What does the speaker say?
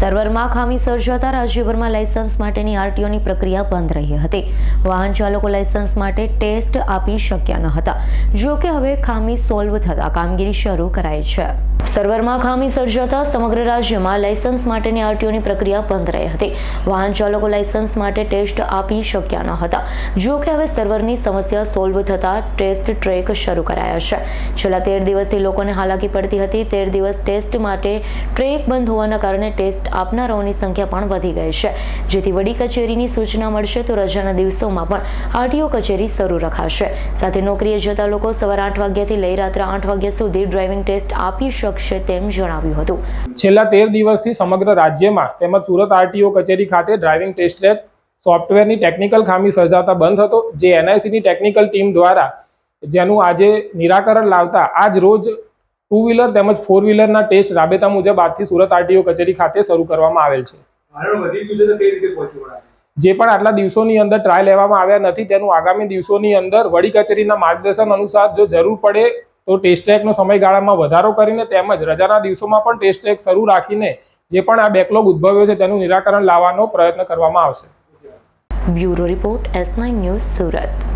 સર્વરમાં ખામી સર્જાતા રાજ્યભરમાં લાયસન્સ માટેની આરટીઓની પ્રક્રિયા બંધ રહી હતી. વાહન ચાલકો લાયસન્સ માટે ટેસ્ટ આપી શક્યા ન હતા. જો કે હવે ખામી સોલ્વ થતા કામગીરી શરૂ કરાઈ છે. સર્વરમાં ખામી સર્જાતા સમગ્ર રાજ્યમાં લાયસન્સ માટેની આરટીઓની પ્રક્રિયા બંધ રહી હતી. વાહન ચાલકો લાયસન્સ માટે ટેસ્ટ આપી શક્યા ન હતા. જો કે હવે સર્વરની સમસ્યા સોલ્વ થતા ટેસ્ટ ટ્રેક શરૂ કરાયા છે. છેલ્લા તેર દિવસથી લોકોને હાલાકી પડતી હતી. તેર દિવસ ટેસ્ટ માટે ટ્રેક બંધ હોવાના કારણે ટેસ્ટ આપનારાઓની સંખ્યા પણ વધી ગઈ છે. જેથી વડી કચેરીની સૂચના મળશે તો રજાના દિવસોમાં પણ આરટીઓ કચેરી શરૂ રખાશે. સાથે નોકરીએ જતા લોકો સવારે આઠ વાગ્યાથી લઈ રાત્રે આઠ વાગ્યા સુધી ડ્રાઇવિંગ ટેસ્ટ આપી શકશે તેમ જણાવ્યું હતું. છેલ્લા તેર દિવસથી સમગ્ર રાજ્યમાં તેમજ સુરત આરટીઓ કચેરી ખાતે ડ્રાઇવિંગ ટેસ્ટ ટ્રેક સોફ્ટવેરની ટેકનિકલ ખામી સર્જાતા બંધ હતો. જે એનઆઈસીની ટેકનિકલ ટીમ દ્વારા જેનું આજે નિરાકરણ લાવતા આજ રોજ ટુ વ્હીલર તેમજ ફોર વ્હીલરના ટેસ્ટ રાબેતા મુજબ આજથી સુરત આરટીઓ કચેરી ખાતે શરૂ કરવામાં આવેલ છે. ભારણ વધી ગયું છે તો કઈ રીતે પહોંચી વળાય? જે પણ આટલા દિવસોની અંદર ટ્રાય લેવામાં આવ્યા નથી તેનું આગામી દિવસોની અંદર વડી કચેરીના માર્ગદર્શન અનુસાર જો જરૂર પડે તો ટેસ્ટ ટ્રેકનો સમયગાળામાં વધારો કરીને તેમજ રજાના દિવસોમાં પણ ટેસ્ટ ટ્રેક શરૂ રાખીને જે પણ આ બેકલોગ ઉદ્ભવ્યો છે તેનું નિરાકરણ લાવવાનો પ્રયત્ન કરવામાં આવશે. Bureau report S news Surat.